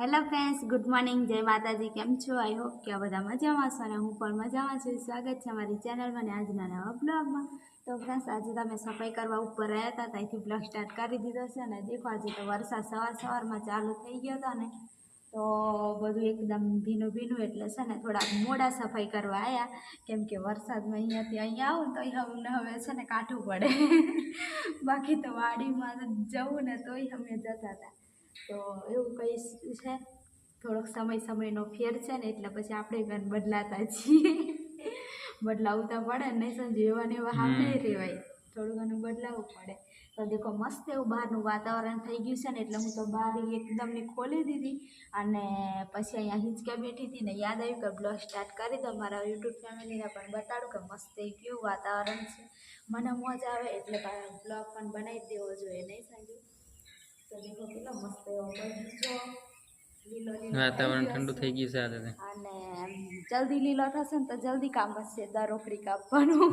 Hello friends good morning જય માતાજી. કેમ છો? આઈ હોપ કે બધા મજામાં છો અને હું પણ મજામાં છું. સ્વાગત છે મારી ચેનલમાં અને આજના નવા બ્લોગમાં તો ફ્રેન્ડ્સ આજે તમે સફાઈ કરવા ઉપર રહ્યા હતા ત્યાંથી બ્લોગ સ્ટાર્ટ કરી દીધો છે અને દેખો, આજે તો વરસાદ સવાર સવારમાં ચાલુ થઈ ગયો હતો ને, તો બધું એકદમ ભીનું ભીનું એટલે છે ને થોડાક મોડા સફાઈ કરવા આવ્યા કેમ કે વરસાદમાં અહીંયાથી અહીંયા આવું તો અમને હવે છે ને કાઢવું પડે. બાકી તો વાડીમાં જવું ને તોય અમે જતા હતા. તો એવું કંઈ છે થોડોક સમય સમયનો ફેર છે ને એટલે પછી આપણે પણ બદલાતા છીએ. બદલાવતા પડે ને નહીં સમજો એવા ને એવા હાલ નહીં રહેવાય થોડું ઘણું બદલાવવું પડે. તો દેખો મસ્ત એવું બહારનું વાતાવરણ થઈ ગયું છે ને એટલે હું તો બારી એકદમ ને ખોલી દીધી અને પછી અહીંયા હિંચકે બેઠી હતી ને યાદ આવ્યું કે બ્લોગ સ્ટાર્ટ કરી દો મારા યુટ્યુબ ફેમિલીને પણ બતાડું કે મસ્ત એ કેવું વાતાવરણ છે. મને મોજ આવે એટલે બ્લોગ પણ બનાવી દેવો જોઈએ નહીં સમજ્યું તો દેખો કેટલો મસ્ત એવો બગીચો લીલો લીલો વાતાવરણ ઠંડુ થઈ ગયું છે આજે અને જલ્દી લીલો થશે ને તો જલ્દી કામ હશે દર રોકડી કાપવાનું.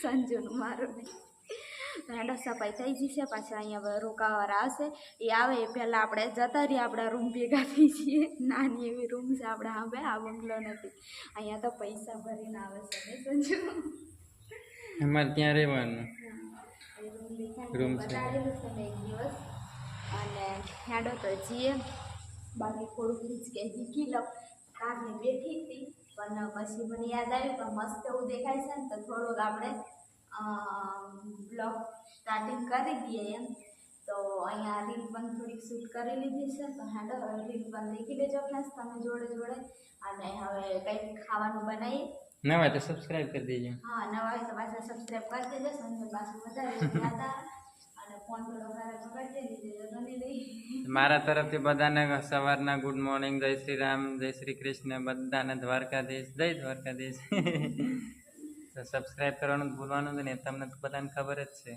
સંજુનું મારું નહીં સફાઈ થઈ જશે પાછા અહીંયા રોકાવાર આવશે એ આવે એ પહેલાં આપણે જતા રહીએ આપણા રૂમ ભેગા થઈ જઈએ. નાની એવી રૂમ છે આપણે હવે આ બંગલો નથી. અહીંયા તો પૈસા ભરીને આવે છે સંજુ? અમારે ત્યાં રહેવાનું. રૂમ છે. એક દિવસ. અને હેડો તો જઈએ બાકી થોડુંક હિંચકે હીકી લઉં. કારને બેઠી હતી પણ પછી મને યાદ આવ્યું કે મસ્ત એવું દેખાય છે ને તો થોડુંક આપણે બ્લોગ સ્ટાર્ટિંગ કરી દઈએ એમ. તો અહીંયા રીલ પણ થોડીક શૂટ કરી લીધી છે. તો હેડો રીલ પણ દેખી લેજો ફ્રેન્ડ્સ તમે જોડે જોડે. અને હવે કંઈક ખાવાનું બનાવીએ. નવા તો સબસ્ક્રાઇબ કરી દેજો. હા નવા હોય તો પાછા સબસ્ક્રાઈબ કરી દેજો. સંજય પાછું વધારે મારા તરફથી બધાને સવારના ગુડ મોર્નિંગ જય શ્રી રામ જય શ્રી કૃષ્ણ બધાને દ્વારકાધીશ જય દ્વારકાધીશ. તો સબસ્ક્રાઈબ કરવાનું ભૂલવાનું નહીં તમને તો બધાને ખબર જ છે.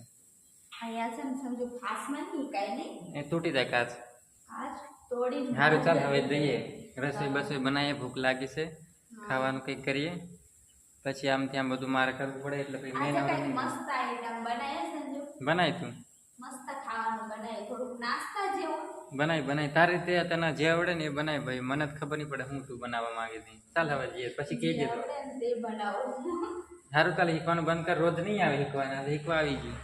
એ તૂટી જાય કાચ. સારું ચાલ હવે જઈએ. રસોઈ બસોઈ બનાવીએ ભૂખ લાગી છે. ખાવાનું કંઈક કરીએ. પછી આમ ત્યાં બધું મારે કરવું પડે એટલે પછી મેં બનાવી તું. થોડુંક નાસ્તા જેવું. બનાવી બનાવી તારી રીતે તને જે આવડે ને એ બનાવી ભાઈ. મને જ ખબર નહીં પડે હું તું બનાવવા માંગે હતી. ચાલ હવે જઈએ પછી કહેજે તો. તે બનાવું. સારું ચાલ શીખવાનું બંધ કર. રોજ નહીં આવે શીખવાના શીખવા આવી ગયું.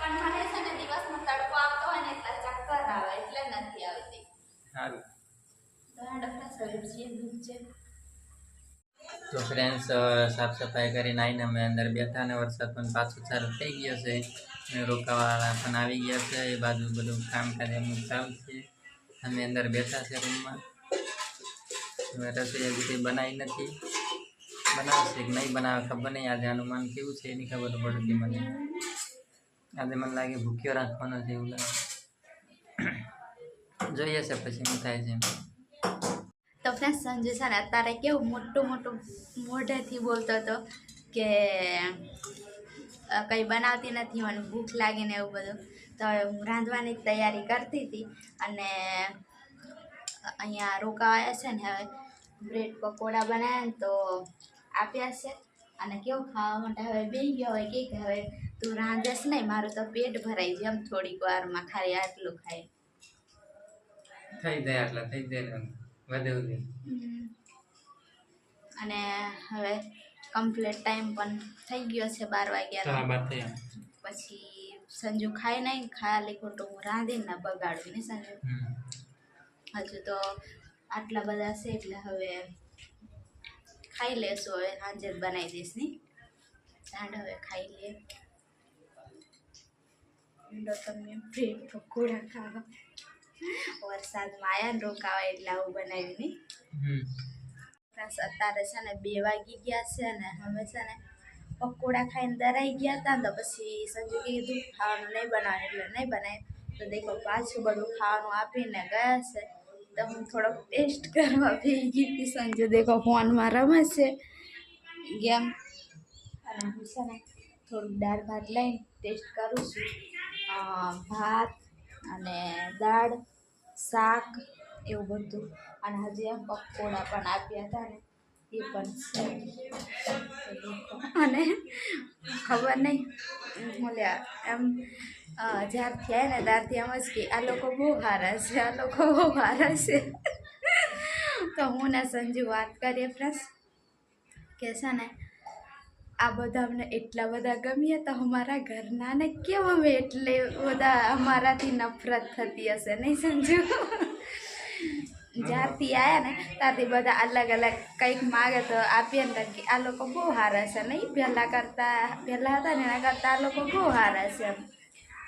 પણ મને છે ને દિવસમાં તડકો આવતો હોય ને એટલે ચક્કર આવે એટલે નથી આવતી. સારું તો જઈએ દૂધ છે. તો ફ્રેન્ડ્સ સાફ સફાઈ કરીને આવીને અમે અંદર બેઠા ને વરસાદ પણ પાછો ચાલુ થઈ ગયો છે. અને રોકાવાળા પણ આવી ગયા છે. એ બાજુ બધું કામકાજ એમનું ચાલુ છે. અમે અંદર બેઠા છે રૂમમાં. રસોઈ હજી બનાવી નથી. બનાવશે કે નહીં બનાવે ખબર નહીં. આજે અનુમાન કેવું છે એની ખબર પડતી મને. આજે મને લાગે ભૂખ્યો રાખવાનો છે એવું લાગે. જોઈએ છે પછી શું થાય છે તો ફ્રેન્ડ સંજુ સર અત્યારે કેવું મોટું મોટું મોઢેથી બોલતો હતો કે કંઈ બનાવતી નથી, મને ભૂખ લાગીને એવું બધું. તો હવે હું રાંધવાની તૈયારી કરતી હતી અને અહીંયા રોકાવાયા છે ને હવે. બ્રેડ પકોડા બનાવ્યા ને તો આપ્યા છે. અને કેવું ખાવા માટે હવે બે ગયો હોય કે હવે તું રાંધેશ નહીં, મારું તો પેટ ભરાઈ જાય એમ થોડીક વારમાં, ખાલી આટલું ખાય થઈ જાય આટલા, થઈ જાય અને હવે કમ્પ્લીટ ટાઈમ પણ થઈ ગયો છે બાર વાગ્યા પછી સંજુ ખાય નહીં ખાલી ખોટું હું રાંધીને ના બગાડું ને સંજુ. હજુ તો આટલા બધા છે એટલે હવે ખાઈ લેશું હવે સાંજે બનાવી દઈશ ને. સાંડ હવે ખાઈ લે. ઊંડો તમને બ્રેડ પકોડા ખાવા. વરસાદમાં આવ્યા ને રોકાવા એટલે આવું બનાવ્યું નહીં અત્યારે છે ને બે વાગી ગયા છે ને હવે છે ને પકોડા ખાઈને દરાઈ ગયા હતા તો પછી સંજુ કીધું ખાવાનું નહીં બનાવે એટલે નહીં બનાવે. તો દેખો પાછું બધું ખાવાનું આપીને ગયા છે. તો હું થોડોક ટેસ્ટ કરવા ભી ગઈ હતી. સંજુ દેખો ફોનમાં રમે છે ગેમ. અને હું છે ને થોડુંક દાળ ભાત લઈને ટેસ્ટ કરું છું. ભાત અને દાળ. શાક એવું બધું. અને હજી એમ પકોડા પણ આપ્યા હતા ને, એ પણ છે. અને ખબર નહીં. ઓલ્યા એમ જ્યારથી આવે ને ત્યારથી એમ જ કે આ લોકો બહુ સારા છે, આ લોકો બહુ સારા છે. તો હું ને સંજુ વાત કરીએ ફ્રેન્ડ્સ કે છે ને આ બધા અમને એટલા બધા ગમીએ તો અમારા ઘરના ને કેમ અમે એટલે બધા અમારાથી નફરત થતી હશે, નહીં સમજુ જ્યારથી આવ્યા ને, ત્યારથી બધા અલગ અલગ કંઈક માગે તો આપીએ ને કે આ લોકો બહુ સારા છે, નહીં? પહેલાં કરતાં, પહેલાં હતા ને એના કરતાં આ લોકો બહુ સારા છે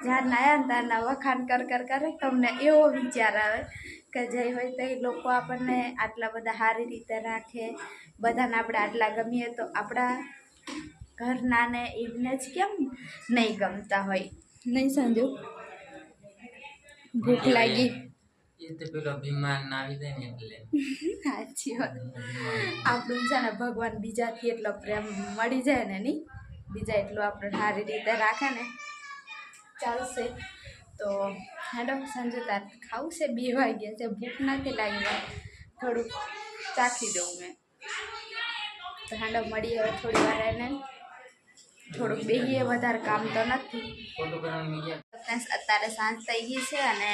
જ્યારના આવ્યા ને ત્યારના વખાણ કર કર કરે, તમને એવો વિચાર આવે કે જે હોય તે લોકો આપણને આટલા બધા સારી રીતે રાખે, બધાને આપણે આટલા ગમીએ તો આપણા ઘરના ને એમને જ કેમ નહીં ગમતા હોય? નહીં સંજુ ભૂખ લાગી. એ તો પેલો બીમાર ના આવી જાય ને એટલે. સાચી વાત. આપણું છે ને ભગવાન બીજાથી એટલો પ્રેમ મળી જાય ને નહીં? બીજા એટલું આપણે સારી રીતે રાખે ને? ચાલશે. તો હેડો સંજુ તાર ખાવું છે? બે વાગ્યા છે. ભૂખ નથી લાગી. થોડુંક ચાખી દઉં મેં. તો મળી મળીએ હવે થોડી વાર એને થોડુંક બેહીએ, વધારે કામ તો નથી. અત્યારે સાંજ થઈ ગઈ છે અને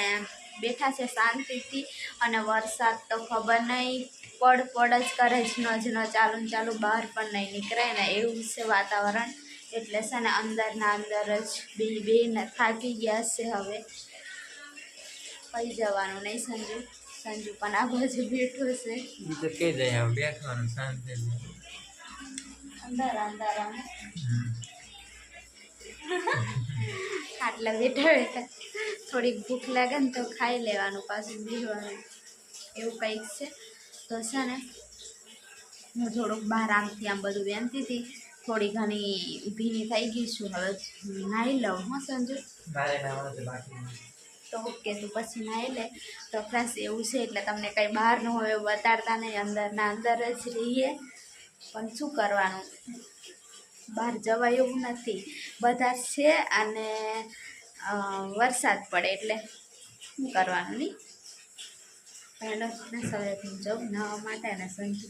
બેઠા છે શાંતિથી. અને વરસાદ તો ખબર નહીં, પડ પડ જ કરે ન ચાલુ ચાલુ બહાર પણ નહીં નીકળે ને એવું છે વાતાવરણ. એટલે છે ને અંદરના અંદર જ બે બેને થાકી ગયા છે હવે. કઈ જવાનું નહીં સંજુ. સંજુ પણ આ બાજુ બેઠો છે. બેઠવાનું શાંતિ અંદર અંધારામાં આટલા બેઠા બેઠા થોડીક ભૂખ લાગે ને તો ખાઈ લેવાનું પાછું બીજવાનું. એવું કંઈક છે. તો છે ને હું થોડુંક બહાર આમથી આમ બધું વેનતી હતી. થોડી ઘણી ભીની થઈ ગઈ છું. હવે નાહી લઉં હા સંજુ? તો ઓકે તું પછી નાહી લે. તો ફ્રેન્ડ્સ એવું છે એટલે તમને કંઈ બહારનું હવે બતાડતા નહીં. અંદરના અંદર જ રહીએ. પણ શું કરવાનું? બહાર જવાય એવું નથી. બધા છે અને વરસાદ પડે એટલે શું કરવાનું નહીં પહેલો સવારથી સવારેથી જાઉં નાહવા માટે ને સંજુ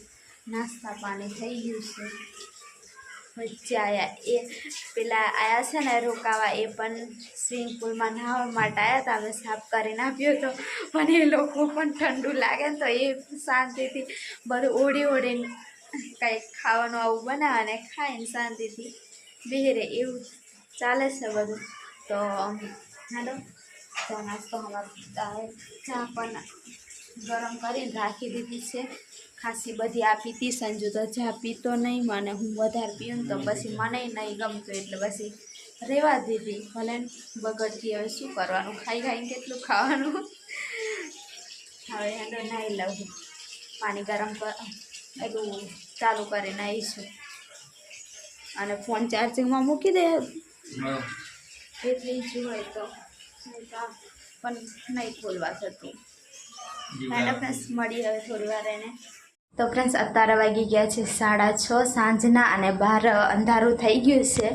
નાસ્તા પાણી થઈ ગયું છે. વચ્ચે આવ્યા એ, પેલા આવ્યા છે ને રોકાવા, એ પણ સ્વિમિંગ પુલમાં નાહવા માટે આવ્યા હતા અમે સાફ કરીને આપ્યો હતો પણ એ લોકો પણ ઠંડુ લાગે ને તો એ શાંતિથી બધું ઓડી ઓળીને કંઈક ખાવાનું આવું બનાવે ને ખાઈને શાંતિથી બેહરે એવું ચાલે છે બધું. તો હાલો. ચા નાસ્તો અમારે ચા પણ ગરમ કરીને રાખી દીધી છે. ખાસી બધી આપી હતી. સંજુ તો ચા પીતો નહીં, મને હું વધારે પીઉં તો પછી મને નહીં ગમતું એટલે પછી રહેવા દીધી. ભલે બગડતી હવે શું કરવાનું? ખાઈ ખાઈને કેટલું ખાવાનું? હવે હેડો નાહી લઉં. પાણી ગરમ કર એટલું ચાલુ કરીને આવીશું અને ફોન ચાર્જિંગમાં મૂકી દે. એટલી હોય તો. પણ નહીં ખોલવા થતું હેલો ફ્રેન્ડ્સ મળી હવે થોડી વાર એને. તો ફ્રેન્ડ્સ અત્યારે વાગી ગયા છે સાડા છ સાંજના અને બહાર અંધારું થઈ ગયું છે.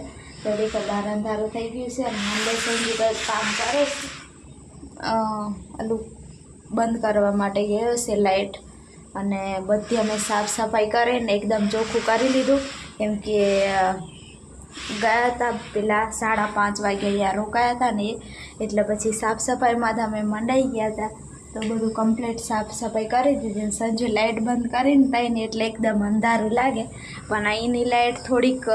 દરેક બહાર અંધારું થઈ ગયું છે અને મંડે સંજી કામ કરે છે. ઓલું બંધ કરવા માટે ગયો છે લાઇટ અને બધી અમે સાફ સફાઈ કરીને એકદમ ચોખ્ખું કરી લીધું. કેમ કે ગયા હતા પેલા સાડા પાંચ વાગે ત્યાં રોકાયા હતા ને એટલે પછી સાફ સફાઈમાં જ અમે મંડાઈ ગયા હતા. તો બધું કમ્પ્લીટ સાફ સફાઈ કરી દીધી ને સંજુ લાઇટ બંધ કરીને તઈને એટલે એકદમ અંધારું લાગે. પણ અહીંની લાઇટ થોડીક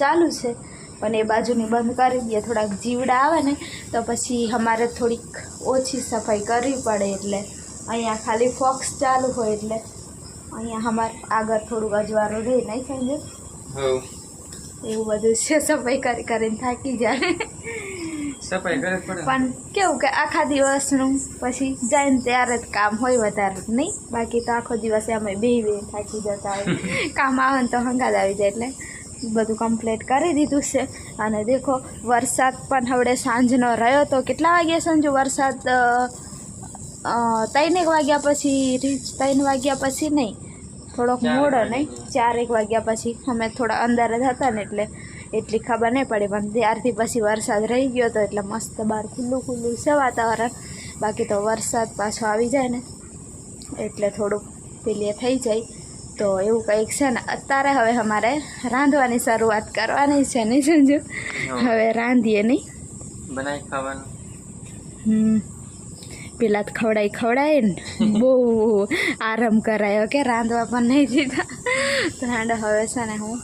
ચાલુ છે. પણ એ બાજુની બંધ કરી દઈએ, થોડાક જીવડા આવે ને, તો પછી અમારે થોડીક ઓછી સફાઈ કરવી પડે એટલે અહીંયા ખાલી ફોક્સ ચાલુ હોય એટલે અહીંયા અમારે આગળ થોડુંક અજવાળું રહે નહીં સમજો એવું બધું છે સફાઈ કરી કરીને થાકી જાય સફાઈ કરે પણ કેવું કે આખા દિવસનું પછી જાય ત્યારે જ કામ હોય વધારે નહીં? બાકી તો આખો દિવસ અમે બે બે થાકી જતા હોય. કામ આવે ને તો હંગાત આવી જાય એટલે બધું કમ્પ્લીટ કરી દીધું છે. અને દેખો વરસાદ પણ હવે સાંજનો રહ્યો તો કેટલા વાગ્યા સંજુ વરસાદ ત્રણેક વાગ્યા પછી ત્રણ વાગ્યા પછી નહીં થોડોક મોડો. નહીં ચારેક વાગ્યા પછી અમે થોડા અંદર જ હતા ને એટલે એટલી ખબર નહીં પડી પણ ત્યારથી પછી વરસાદ રહી ગયો હતો એટલે મસ્ત બહાર ખુલ્લું ખુલ્લું છે વાતાવરણ બાકી તો વરસાદ પાછો આવી જાય ને એટલે થોડુંક પેલી થઈ જાય. તો એવું કંઈક છે ને અત્યારે હવે અમારે રાંધવાની શરૂઆત કરવાની છે નહીં સમજો હવે રાંધીએ નહીં. બનાવી ખાવાનું. હમ. પેલા તો ખવડાઈ ખવડાય ને બહુ આરામ કરાયો કે રાંધવા પણ નહીં દીધા. તો હેંડ હવે છે ને હું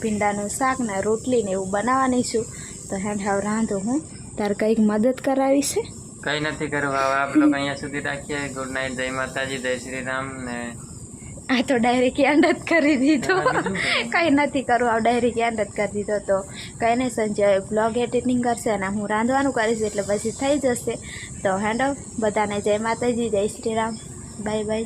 ભીંડાનું શાક ને રોટલી ને એવું બનાવવાની છું. તો હેંડ હવે રાંધું હું. તારે કંઈક મદદ કરાવી છે? કઈ નથી કરવા. હવે આપ અહીંયા સુધી રાખીએ. ગુડ નાઇટ, જય માતાજી, જય શ્રી રામ ને આ તો ડાયરેક્ટ યાદ જ કરી દીધો. કંઈ. નથી કરવું આ ડાયરેક્ટ યાદ જ કરી દીધો તો. કંઈ નહીં સંજય બ્લોગ એડિટિંગ કરશે અને હું રાંધવાનું કરીશ એટલે પછી થઈ જશે. તો હેન્ડ બધાને જય માતાજી જય શ્રી રામ. Bye bye.